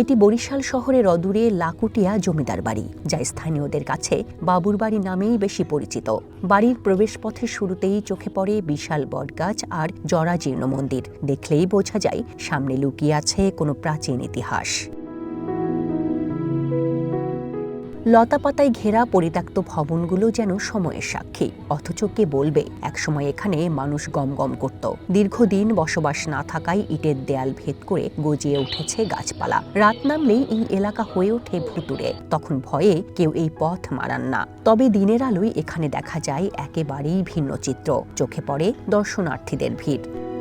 এটি বরিশাল শহরের অদূরে লাকুটিয়া জমিদার বাড়ি, যা স্থানীয়দের কাছে বাবুর বাড়ি নামেই বেশি পরিচিত। বাড়ির প্রবেশপথের শুরুতেই চোখে পড়ে বিশাল বটগাছ আর জরাজীর্ণ মন্দির। দেখলেই বোঝা যায়, সামনে লুকিয়ে আছে কোনো প্রাচীন ইতিহাস। লতাপাতায় ঘেরা পরিত্যক্ত ভবনগুলো যেন সময়ের সাক্ষী। অথচ কে বলবে, একসময় এখানে মানুষ গমগম করত। দীর্ঘদিন বসবাস না থাকায় ইটের দেয়াল ভেদ করে গজিয়ে উঠেছে গাছপালা। রাত নামলেই এই এলাকা হয়ে ওঠে ভুতুরে তখন ভয়ে কেউ এই পথ মারান না। তবে দিনের আলোয় এখানে দেখা যায় একেবারেই ভিন্ন চিত্র। চোখে পড়ে দর্শনার্থীদের ভিড়।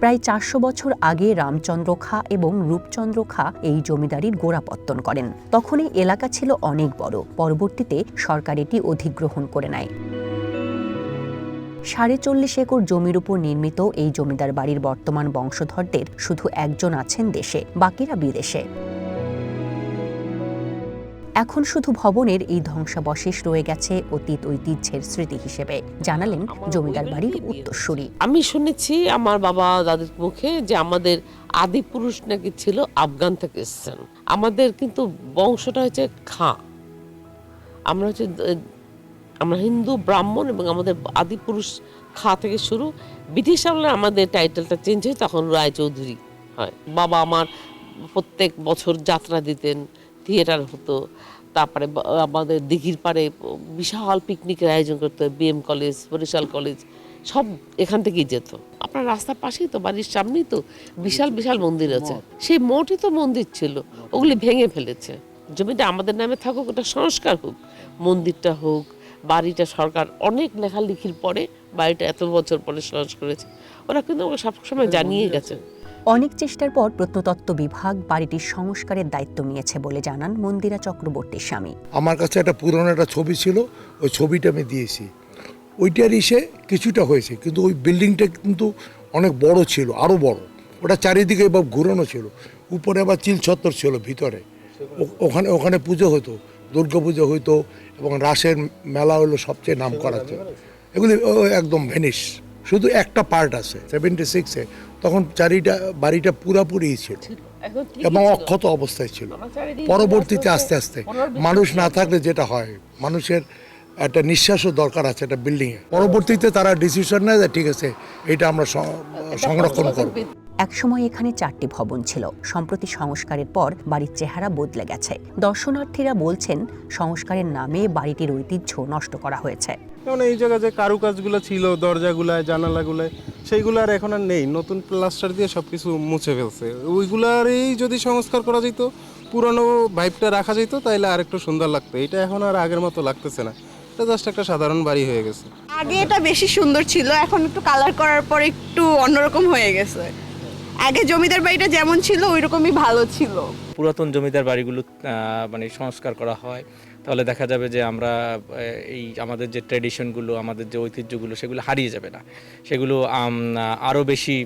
প্রায় চারশো বছর আগে রামচন্দ্র খা এবং রূপচন্দ্র খা এই জমিদারির গোড়াপত্তন করেন। তখন এই এলাকা ছিল অনেক বড়। পরবর্তীতে সরকার এটি অধিগ্রহণ করে নেয়। সাড়ে চল্লিশ একর জমির উপর নির্মিত এই জমিদার বাড়ির বর্তমান বংশধরদের শুধু একজন আছেন দেশে, বাকিরা বিদেশে। এখন শুধু ভবনের এই ধ্বংসাবশেষ রয়ে গেছে অতীত ঐতিহ্যের স্মৃতি হিসেবে। জানালেন জমিদার বাড়ির উত্তরসূরি। আমি শুনেছি আমার বাবা দাদির মুখে যে আমাদের আদি পুরুষ নাকি ছিল আফগান থেকে এসেছেন। আমাদের কিন্তু বংশটা হচ্ছে খাঁ। আমরা হচ্ছে আমরা হিন্দু ব্রাহ্মণ এবং আমাদের আদি পুরুষ খা থেকে শুরু। ব্রিটিশ আমলে আমাদের টাইটেলটা চেঞ্জ হয় তখন রায়চৌধুরী হয়। বাবা আমার প্রত্যেক বছর যাত্রা দিতেন থিয়েটার হতো তারপরে আমাদের দিঘির পাড়ে বিশাল পিকনিকের আয়োজন করতো বিএম কলেজ বরিশাল কলেজ সব এখান থেকেই যেত। আপনার রাস্তার পাশেই তো বাড়ির সামনেই তো বিশাল বিশাল মন্দির আছে। সেই মোটই তো মন্দির ছিল ওগুলি ভেঙে ফেলেছে। জমিটা আমাদের নামে থাকুক ওটা সংস্কার হোক মন্দিরটা হোক বাড়িটা সরকার অনেক লেখালেখির পরে বাড়িটা এত বছর পরে সংস্কার করেছে। ওরা কিন্তু আমাকে সবসময় জানিয়ে গেছে। অনেক চেষ্টার পর প্রত্নতত্ত্ব বিভাগ বাড়িটির সংস্কারের দায়িত্ব নিয়েছে বলে জানান মন্দিরা চক্রবর্তীর স্বামী। আমার কাছে একটা পুরনো একটা ছবি ছিল, ওই ছবিটা আমি দিয়েছি। ওইটার ইসে কিছুটা হয়েছে, কিন্তু ওই বিল্ডিংটা কিন্তু অনেক বড় ছিল আরও বড়। ওটা চারিদিকে এবার ঘুরানো ছিল, উপরে আবার চিল ছত্তর ছিল ভিতরে। ওখানে ওখানে পুজো হতো, দুর্গা পুজো হতো এবং রাসের মেলা হলো সবচেয়ে নাম করা এগুলি একদম ভেনিস শুধু একটা পার্ট আছে সেভেন্টি সিক্সে তখন চারিটা বাড়িটা পুরাপুরি ছিল। এবং অক্ষত অবস্থায় ছিল। পরবর্তীতে আস্তে আস্তে মানুষ না থাকলে যেটা হয় মানুষের একটা নিঃশ্বাসও দরকার আছে একটা বিল্ডিংয়ে পরবর্তীতে তারা ডিসিশন নেয় যে ঠিক আছে এটা আমরা সংরক্ষণ করব। একসময় এখানে চারটি ভবন ছিল। সম্প্রতি সংস্কারের পর বাড়ির চেহারা বদলে গেছে। দর্শনার্থীরা বলছেন সংস্কারের নামে বাড়িটির ঐতিহ্য নষ্ট করা হয়েছে। যেমন এই জায়গায় যে কারুকাজগুলো ছিল দরজাগুলায় জানালাগুলায় সেইগুলো আর এখন আর নেই। নতুন প্লাস্টার দিয়ে সব কিছু মুছে ফেলছে। ওইগুলারই যদি সংস্কার করা যেত পুরনো ভাইবটা রাখা যেত তাইলে আর একটু সুন্দর লাগতো। এটা এখন আর আগের মতো লাগতেছে না। এটা জাস্ট একটা সাধারণ বাড়ি হয়ে গেছে। আগে এটা বেশি সুন্দর ছিল এখন একটু কালার করার পর একটু অন্যরকম হয়ে গেছে। আগে জমিদার বাড়িটা যেমন ছিল, ওইরকমই ভালো ছিল। পুরাতন জমিদার বাড়িগুলো মানে সংস্কার করা হয়। তাহলে দেখা যাবে যে আমরা এই আমাদের যে ট্র্যাডিশনগুলো আমাদের যে ঐতিহ্যগুলো, সেগুলো হারিয়ে যাবে না। সেগুলো আরও বেশি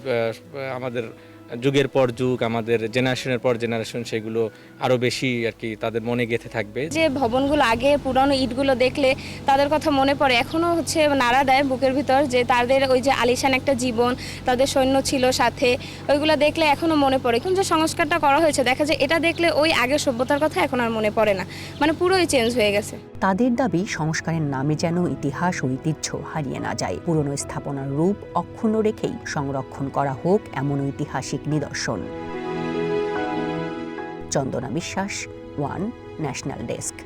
আমাদের যুগের পর যুগ আমাদের জেনারেশনের পর জেনারেশন সেগুলো আরও বেশি আর কি তাদের মনে গেঁথে থাকবে। যে ভবনগুলো আগে পুরানো ইটগুলো দেখলে তাদের কথা মনে পড়ে এখনও হচ্ছে নাড়া দেয় বুকের ভিতর যে তাদের ওই যে আলিশান একটা জীবন তাদের সৈন্য ছিল সাথে ওইগুলো দেখলে এখনও মনে পড়ে। কিন্তু যে সংস্কারটা করা হয়েছে দেখা যায় এটা দেখলে ওই আগের সভ্যতার কথা এখন আর মনে পড়ে না। মানে পুরোই চেঞ্জ হয়ে গেছে। তাদের দাবি সংস্কারের নামে যেন ইতিহাস ঐতিহ্য হারিয়ে না যায়। পুরনো স্থাপনার রূপ অক্ষুণ্ণ রেখেই সংরক্ষণ করা হোক এমন ঐতিহাসিক নিদর্শন। চন্দনা বিশ্বাস ওয়ান ন্যাশনাল ডেস্ক।